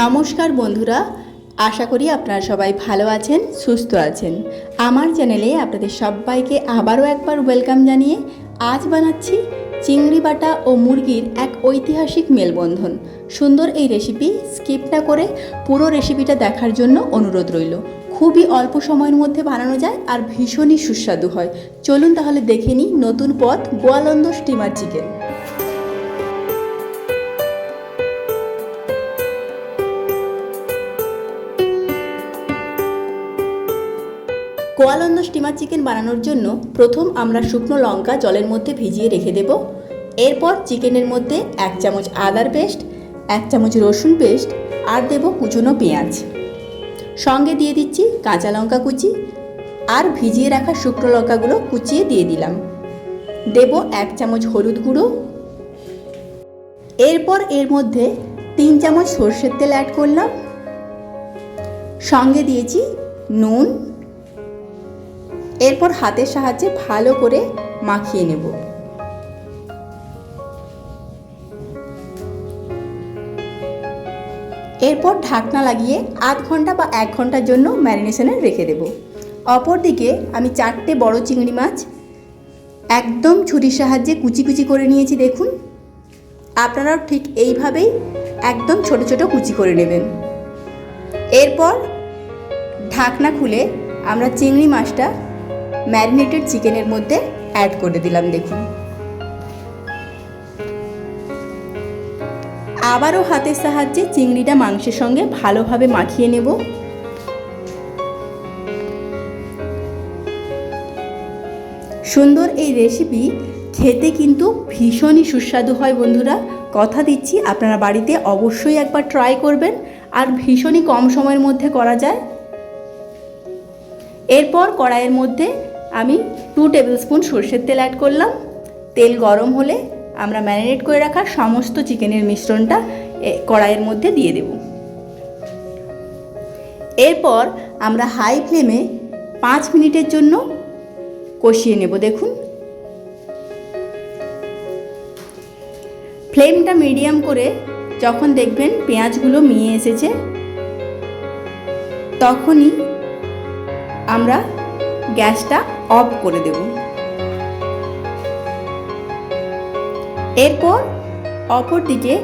নমস্কার বন্ধুরা, আশা করি আপনারা সবাই ভালো আছেন, সুস্থ আছেন। আমার চ্যানেলে আপনাদের সবাইকে আবারও একবার ওয়েলকাম জানিয়ে আজ বানাচ্ছি চিংড়ি বাটা ও মুরগির এক ঐতিহাসিক মেলবন্ধন। সুন্দর এই রেসিপি স্কিপ না করে পুরো রেসিপিটা দেখার জন্য অনুরোধ রইল। খুবই অল্প সময়ের মধ্যে বানানো যায় আর ভীষণই সুস্বাদু হয়। চলুন তাহলে দেখে নিই নতুন পথ Goalanda steamer chicken. Goalanda steamer chicken বানানোর জন্য প্রথম আমরা শুকনো লঙ্কা জলের মধ্যে ভিজিয়ে রেখে দেব। এরপর চিকেনের মধ্যে এক চামচ আদার পেস্ট, এক চামচ রসুন পেস্ট আর দেব কুচনো পেঁয়াজ। সঙ্গে দিয়ে দিচ্ছি কাঁচা লঙ্কা কুচি আর ভিজিয়ে রাখা শুকনো লঙ্কাগুলো কুচিয়ে দিয়ে দিলাম। দেব এক চামচ হলুদ গুঁড়ো। এরপর এর মধ্যে তিন চামচ সর্ষের তেল অ্যাড করলাম। সঙ্গে দিয়েছি নুন এরপর হাতের সাহায্যে ভালো করে মাখিয়ে নেব। এরপর ঢাকনা লাগিয়ে আধ ঘণ্টা বা এক ঘণ্টার জন্য ম্যারিনেশনে রেখে দেব। অপরদিকে আমি চারটে বড় চিংড়ি মাছ একদম ছুরির সাহায্যে কুচি কুচি করে নিয়েছি দেখুন। আপনারাও ঠিক এইভাবেই একদম ছোট ছোট কুচি করে নেবেন। এরপর ঢাকনা খুলে আমরা চিংড়ি মাছটা ম্যারিনেটেড চিকেনের মধ্যে অ্যাড করে দিলাম, দেখুন। আবারও হাতের সাহায্যে চিংড়িটা মাংসের সঙ্গে ভালোভাবে মাখিয়ে নেব। সুন্দর এই রেসিপি খেতে কিন্তু ভীষণই সুস্বাদু হয়, বন্ধুরা। কথা দিচ্ছি, আপনারা বাড়িতে অবশ্যই একবার ট্রাই করবেন, আর ভীষণই কম সময়ের মধ্যে করা যায়। এরপর কড়াইয়ের মধ্যে আমি টু টেবিল স্পুন সর্ষের তেল অ্যাড করলাম। তেল গরম হলে আমরা ম্যারিনেট করে রাখা সমস্ত চিকেনের মিশ্রণটা কড়াইয়ের মধ্যে দিয়ে দেব। এরপর আমরা হাই ফ্লেমে পাঁচ মিনিটের জন্য কষিয়ে নেব, দেখুন। ফ্লেমটা মিডিয়াম করে যখন দেখবেন পেঁয়াজগুলো মিয়ে এসেছে, তখনই আমরা গ্যাসটা অফ করে দেব। এরপর অপর দিকে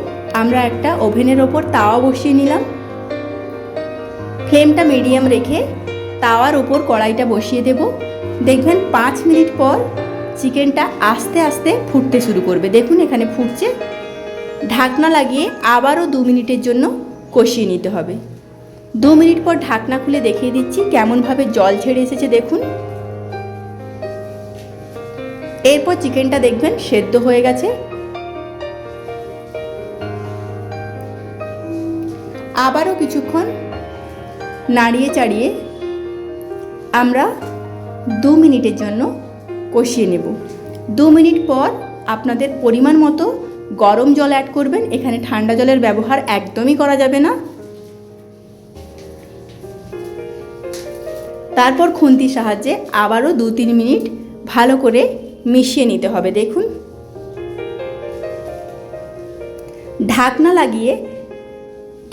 আমরা একটা ওভেনের ওপর তাওয়া বসিয়ে নিলাম। ফ্লেমটা মিডিয়াম রেখে তাওয়ার ওপর কড়াইটা বসিয়ে দেব। দেখবেন পাঁচ মিনিট পর চিকেনটা আস্তে আস্তে ফুটতে শুরু করবে। দেখুন এখানে ফুটছে। ঢাকনা লাগিয়ে আবারও দু মিনিটের জন্য কষিয়ে নিতে হবে। দু মিনিট পর ঢাকনা খুলে দেখিয়ে দিচ্ছি কেমনভাবে জল ছেড়ে এসেছে, দেখুন। এরপর চিকেনটা দেখবেন সেদ্ধ হয়ে গেছে। আবারও কিছুক্ষণ নাড়িয়ে চাড়িয়ে আমরা দু মিনিটের জন্য কষিয়ে নেব। দু মিনিট পর আপনাদের পরিমাণ মতো গরম জল অ্যাড করবেন। এখানে ঠান্ডা জলের ব্যবহার একদমই করা যাবে না। তারপর খুন্তির সাহায্যে আবারও দু তিন মিনিট ভালো করে মিশিয়ে নিতে হবে, দেখুন। ঢাকনা লাগিয়ে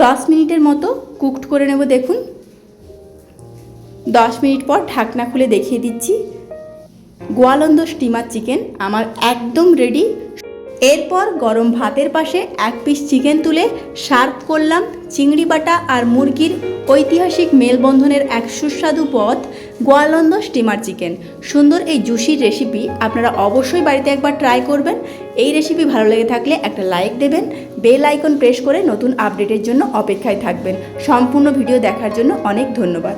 দশ মিনিটের মতো কুকড করে নেব, দেখুন। দশ মিনিট পর ঢাকনা খুলে দেখিয়ে দিচ্ছি। গোয়ালন্দ স্টিমার চিকেন আমার একদম রেডি এরপর গরম ভাতের পাশে এক পিস চিকেন তুলে সার্ভ করলাম চিংড়ি বাটা আর মুরগির ঐতিহাসিক মেলবন্ধনের এক সুস্বাদু পথ গোয়ালন্দ স্টিমার চিকেন। সুন্দর এই জুসির রেসিপি আপনারা অবশ্যই বাড়িতে একবার ট্রাই করবেন। এই রেসিপি ভালো লেগে থাকলে একটা লাইক দেবেন বেল আইকন প্রেস করে নতুন আপডেটের জন্য অপেক্ষায় থাকবেন। সম্পূর্ণ ভিডিও দেখার জন্য অনেক ধন্যবাদ।